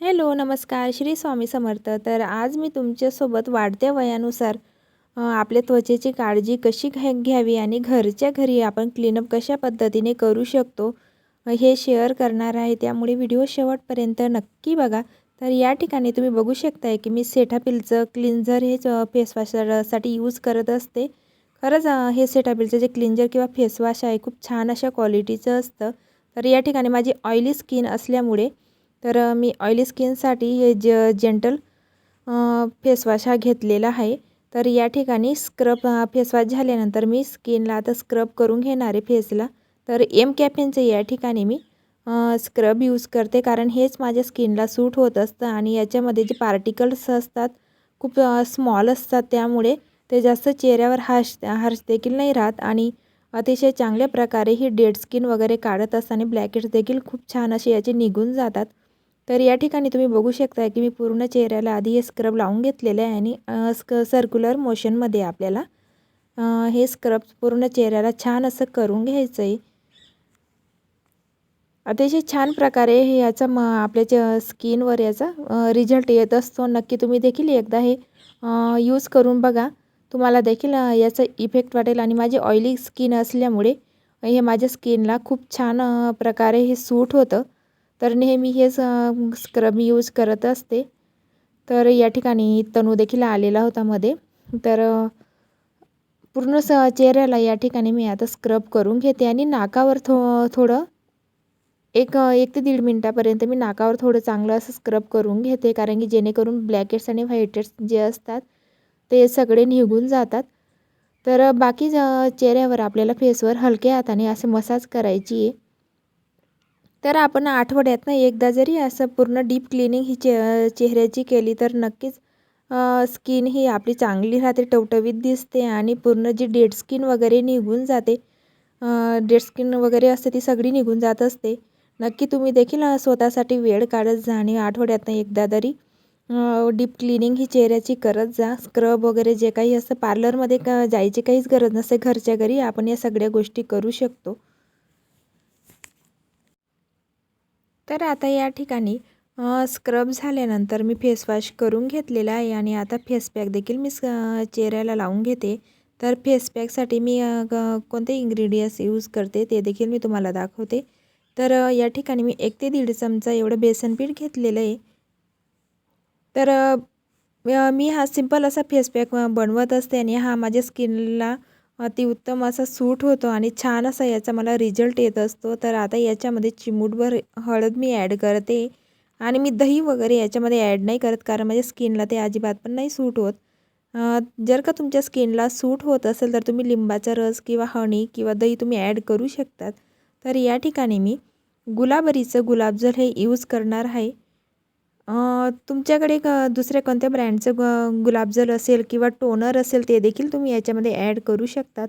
Hello नमस्कार. श्री स्वामी समर्थ. तर आज मी तुमच्यासोबत वाढत्या वयानुसार आपल्या त्वचेची काळजी कशी घ्या घ्यावी आणि घरच्या घरी आपण क्लीनअप कशा पद्धतीने करू शकतो हे शेअर करणार आहे. त्यामुळे व्हिडिओ शेवटपर्यंत नक्की बघा. तर या ठिकाणी तुम्ही बघू शकताय की मी सेठापिलचं क्लिन्झर हे फेसवॉशसाठी यूज करत असते. खरंच हे सेठापिलचं जे क्लिन्झर किंवा फेसवॉश आहे खूप छान अशा क्वालिटीचं असतं. तर या ठिकाणी माझी ऑइली स्किन असल्यामुळे तर मी ऑइली स्किनसाठी हे ज जेंटल फेसवॉश हा घेतलेला आहे. तर या ठिकाणी स्क्रब फेसवॉश झाल्यानंतर मी स्किनला आता स्क्रब करून घेणार आहे फेसला. तर एम कॅफेनचं या ठिकाणी मी स्क्रब यूज करते. कारण हेच माझ्या स्किनला सूट होत असतं आणि याच्यामध्ये जे पार्टिकल्स असतात खूप स्मॉल असतात. त्यामुळे ते जास्त चेहऱ्यावर हाश हार्श देखील नाही राहत आणि अतिशय चांगल्या प्रकारे ही डेड स्किन वगैरे काढत असताना ब्लॅकेट्स देखील खूप छान असे याचे निघून जातात. तर या ठिकाणी तुम्ही बघू शकता की मी पूर्ण चेहऱ्याला आधी हे स्क्रब लावून घेतलेलं आहे आणि स्क सर्क्युलर मोशनमध्ये आपल्याला. हे स्क्रब पूर्ण चेहऱ्याला छान असं करून घ्यायचं आहे अतिशय छान प्रकारे हे याचा म आपल्या स्किनवर याचा रिझल्ट येत असतो. नक्की तुम्ही देखील एकदा हे यूज करून बघा. तुम्हाला देखील याचा इफेक्ट वाटेल आणि माझी ऑइली स्किन असल्यामुळे हे माझ्या स्किनला खूप छान प्रकारे हे सूट होतं. तर नेहमी हेच स्क्रब मी यूज करत असते. तर या ठिकाणी तणू देखील आलेला होता मध्ये. तर पूर्ण स चेहऱ्याला या ठिकाणी मी आता स्क्रब करून घेते आणि नाकावर थो थोडं एक एक ते दीड मिनटापर्यंत मी नाकावर थोडं चांगलं असं स्क्रब करून घेते. कारण की जेणेकरून ब्लॅकेट्स आणि व्हाईटेट्स जे असतात ते सगळे निघून जातात. तर बाकी चेहऱ्यावर आपल्याला फेसवर हलक्या हाताने असं मसाज करायची आहे. तर आपण आठवड्यातनं एकदा जरी असं पूर्ण डीप क्लिनिंग ही चे चेहऱ्याची केली तर नक्कीच स्किन ही आपली चांगली राहते टवटवीत दिसते आणि पूर्ण जी डेड स्किन वगैरे निघून जाते डेड स्किन वगैरे असते ती सगळी निघून जात असते. नक्की तुम्ही देखील स्वतःसाठी वेळ काढत जा आणि आठवड्यातनं एकदा तरी डीप क्लिनिंग ही चेहऱ्याची करत जा. स्क्रब वगैरे जे काही असतं पार्लरमध्ये का जायची काहीच गरज नसते. घरच्या घरी आपण या सगळ्या गोष्टी करू शकतो. तर आता या ठिकाणी स्क्रब झाल्यानंतर मी फेसवॉश करून घेतलेला आहे आणि आता फेसपॅक देखील मी चेहऱ्याला लावून घेते. तर फेसपॅकसाठी मी कोणते इंग्रेडियंट्स यूज करते ते देखील मी तुम्हाला दाखवते. तर या ठिकाणी मी एक ते दीड चमचा एवढं बेसन पीठ घेतलेलं आहे. तर मी हा सिंपल असा फेसपॅक बनवत असते आणि हा माझ्या स्किनला अतिउत्तम असा सूट होतो आणि छान असा याचा मला रिझल्ट येत असतो. तर आता याच्यामध्ये चिमूटभर हळद मी ॲड करते. आणि मी दही वगैरे याच्यामध्ये ॲड नाही करत कारण माझ्या स्किनला ते अजिबात पण नाही सूट होत. जर का तुमच्या स्किनला सूट होत असेल तर तुम्ही लिंबाचा रस किंवा हनी किंवा दही तुम्ही ॲड करू शकतात. तर या ठिकाणी मी गुलाबरीचं गुलाबजल हे यूज करणार आहे. तुमच्याकडे क दुसऱ्या कोणत्या ब्रँडचं ग गुलाबजल असेल किंवा टोनर असेल ते देखील तुम्ही याच्यामध्ये ॲड करू शकतात.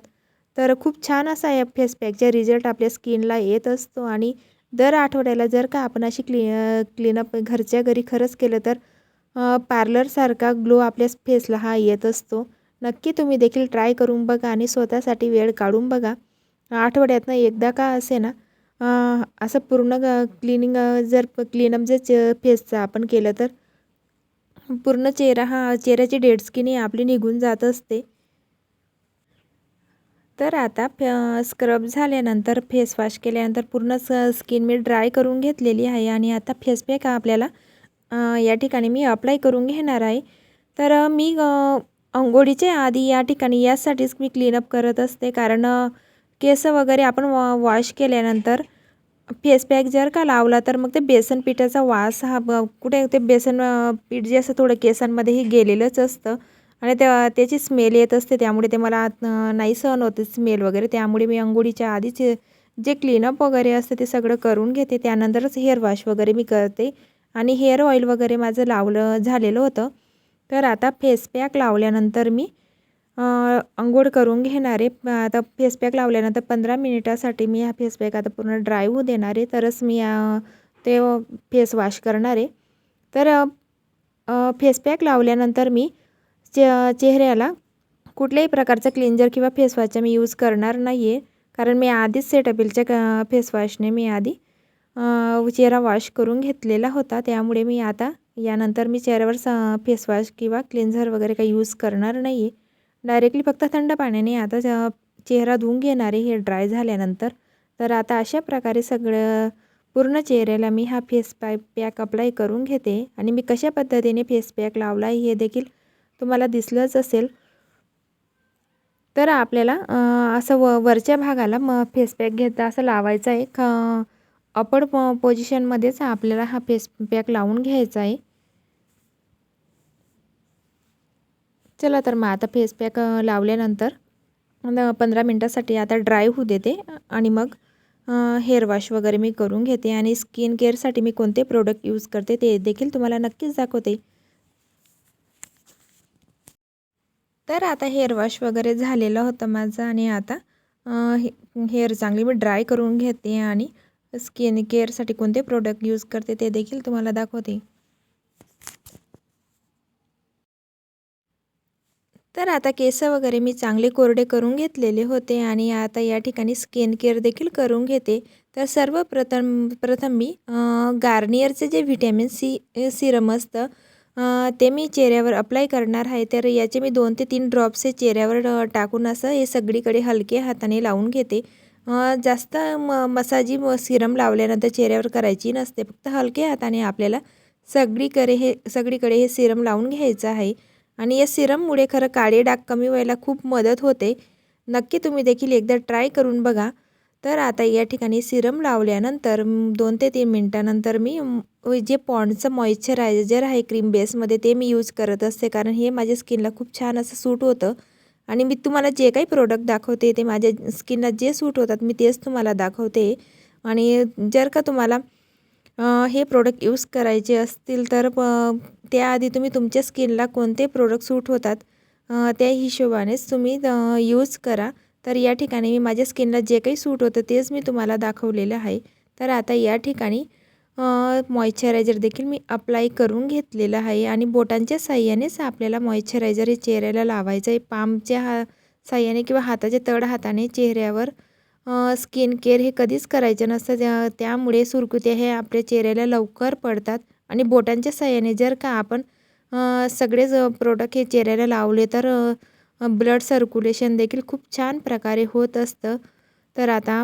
तर खूप छान असा या फेस पॅकचा रिझल्ट आपल्या स्किनला येत असतो आणि दर आठवड्याला जर का आपण अशी क्ली क्लीनअप घरच्या घरी खरंच केलं तर पार्लरसारखा ग्लो आपल्या फेसला हा येत असतो. नक्की तुम्ही देखील ट्राय करून बघा आणि स्वतःसाठी वेळ काढून बघा. आठवड्यातनं एकदा का असे ना असं पूर्ण क्लिनिंग जर क्लीनअप जर फेसचं आपण केलं तर? पूर्ण चेहरा हा चेहऱ्याची डेड स्किन ही आपली निघून जात असते. तर आता स्क्रब झाल्यानंतर फेस वॉश केल्यानंतर पूर्ण स स्किन मी ड्राय करून घेतलेली आहे आणि आता फेस पॅक आपल्याला या ठिकाणी मी अप्लाय करून घेणार आहे. तर मी अंघोळीच्या आधी या ठिकाणी यासाठीच मी क्लीनअप करत असते कारण केस वगैरे आपण वॉ वॉश केल्यानंतर फेस पॅक जर का लावला तर मग ते बेसन पिठाचा वास हा कुठे ते बेसन पीठ जे असतं थोडं केसांमध्येही गेलेलंच असतं. आणि त्या त्याची स्मेल येत असते त्यामुळे ते मला नाही सहन होते स्मेल वगैरे. त्यामुळे मी अंघोळीच्या आधीच जे क्लीनअप वगैरे असते ते सगळं करून घेते. त्यानंतरच हेअर वॉश वगैरे मी करते. आणि हेअर ऑईल वगैरे माझं लावलं झालेलं होतं. तर आता फेस पॅक लावल्यानंतर मी अंघोळ करून घेणार. आहे आता फेसपॅक लावल्यानंतर पंधरा मिनिटासाठी मी हा फेसपॅक आता पूर्ण ड्राय होऊ देणार आहे. तरच मी ते फेस वॉश करणार आहे. तर फेस पॅक लावल्यानंतर मी चे चेहऱ्याला कुठल्याही प्रकारचा क्लिन्जर किंवा फेसवॉशचा मी यूज करणार नाही आहे कारण मी आधीच सेटअपिलच्या फेसवॉशने मी आधी चेहरा वॉश करून घेतलेला होता. त्यामुळे मी आता यानंतर मी चेहऱ्यावर स फेसवॉश किंवा क्लिन्झर वगैरे काही यूज करणार नाही आहे डायरेक्टली फक्त थंड पाण्याने. आता चेहरा धुवून घेणार आहे हे ड्राय झाल्यानंतर तर आता अशा प्रकारे सगळं पूर्ण चेहऱ्याला मी हा फेस पॅ पॅक अप्लाय करून घेते. आणि मी कशा पद्धतीने फेस पॅक लावला आहे हे देखील तुम्हाला दिसलंच असेल. तर आपल्याला असं व वरच्या भागाला मग फेस पॅक घेता असं लावायचं आहे. ख अपर प पोझिशनमध्येच आपल्याला हा फेस पॅक लावून घ्यायचा आहे. चला तर मग आता फेस पॅक लावल्यानंतर पंधरा मिनटासाठी आता ड्राय होऊ देते आणि मग हेअर वॉश वगैरे मी करून घेते आणि स्किन केअरसाठी मी कोणते प्रोडक्ट यूज करते ते देखील तुम्हाला नक्कीच दाखवते. तर आता हेअर वॉश वगैरे झालेलं होतं माझं आणि आता हे हेअर चांगली मी ड्राय करून घेते आणि स्किन केअरसाठी कोणते प्रोडक्ट यूज करते ते देखील तुम्हाला दाखवते. तर आता केस वगैरे मी चांगले कोरडे करून घेतलेले होते आणि आता या ठिकाणी स्किन केअर देखील करून घेते. तर सर्वप्रथम प्रथम मी गार्नियरचे जे व्हिटॅमिन सी सिरम असतं ते मी चेहऱ्यावर अप्लाय करणार आहे. तर याचे मी दोन ते तीन ड्रॉप्स हे चेहऱ्यावर टाकून असं हे सगळीकडे हलके हाताने लावून घेते. जास्त म मसाजी सिरम लावल्यानंतर चेहऱ्यावर करायची नसते. फक्त हलके हाताने आपल्याला सगळीकडे हे सगळीकडे हे सिरम लावून घ्यायचं आहे. आणि या सिरममुळे खरं काळे डाग कमी व्हायला खूप मदत होते. नक्की तुम्ही देखील एकदा ट्राय करून बघा. तर आता या ठिकाणी सिरम लावल्यानंतर दोन ते तीन मिनटानंतर मी जे पॉन्डचं मॉइश्चरायझर आहे क्रीम बेसमध्ये ते मी यूज करत असते. कारण हे माझ्या स्किनला खूप छान असं सूट होतं. आणि मी तुम्हाला जे काही प्रोडक्ट दाखवते ते माझ्या स्किनला जे सूट होतात मी तेच तुम्हाला दाखवते. आणि जर का तुम्हाला हे प्रोडक्ट यूज करायचे असतील तर त्याआधी तुम्ही तुमच्या स्किनला कोणते प्रोडक्ट सूट होतात त्या हिशोबानेच तुम्ही यूज करा. तर या ठिकाणी मी माझ्या स्किनला जे काही सूट होतं तेच मी तुम्हाला दाखवलेलं आहे. तर आता या ठिकाणी मॉइश्चरायझर देखील मी अप्लाय करून घेतलेलं आहे आणि बोटांच्या साह्यानेच आपल्याला मॉइश्चरायझर हे चेहऱ्याला लावायचं आहे. पामच्या हा साह्याने किंवा हाताच्या तड हाताने चेहऱ्यावर स्किन केअर हे कधीच करायचं नसतं. त्यामुळे सुरकुत्या हे आपल्या चेहऱ्याला लवकर पडतात. आणि बोटांच्या साह्याने जर का आपण सगळेच प्रोडक्ट हे चेहऱ्याला लावले तर ब्लड सर्क्युलेशन देखील खूप छान प्रकारे होत असतं. तर आता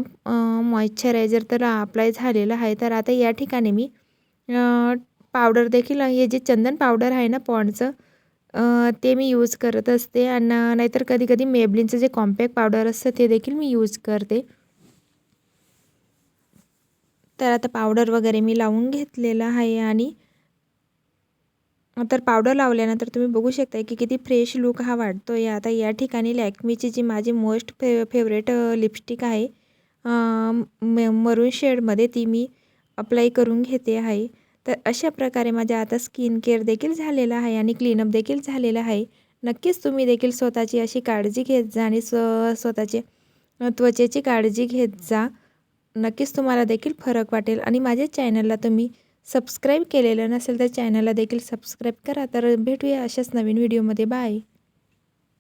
मॉइश्चरायझर तर अप्लाय झालेलं आहे. तर आता या ठिकाणी मी पावडर देखील हे जे चंदन पावडर आहे ना पॉन्डचं ते मी यूज करत असते. आणि नाहीतर कधी कधी मेबलिनचं जे कॉम्पॅक्ट पावडर असतं ते देखील मी यूज करते. तर आता पावडर वगैरे मी लावून घेतलेलं आहे आणि तर पावडर लावल्यानंतर तुम्ही बघू शकता की किती फ्रेश लुक हा वाटतो आहे आता या ठिकाणी लॅक्मीची जी माझी मोस्ट फे फेवरेट लिपस्टिक आहे मरून शेडमध्ये ती मी अप्लाय करून घेते आहे. तर अशा प्रकारे माझ्या आता स्किन केअर देखील झालेला आहे आणि क्लीनअप देखील झालेला आहे. नक्कीच तुम्ही देखील स्वतःची अशी काळजी घेत जा आणि स्व स्वतःचे त्वचेची काळजी घेत जा. नक्कीच तुम्हाला देखील फरक वाटेल. आणि माझ्या चॅनलला तुम्ही सबस्क्राईब केलेलं नसेल तर चॅनलला देखील सबस्क्राईब करा. तर भेटूया अशाच नवीन व्हिडिओमध्ये. बाय.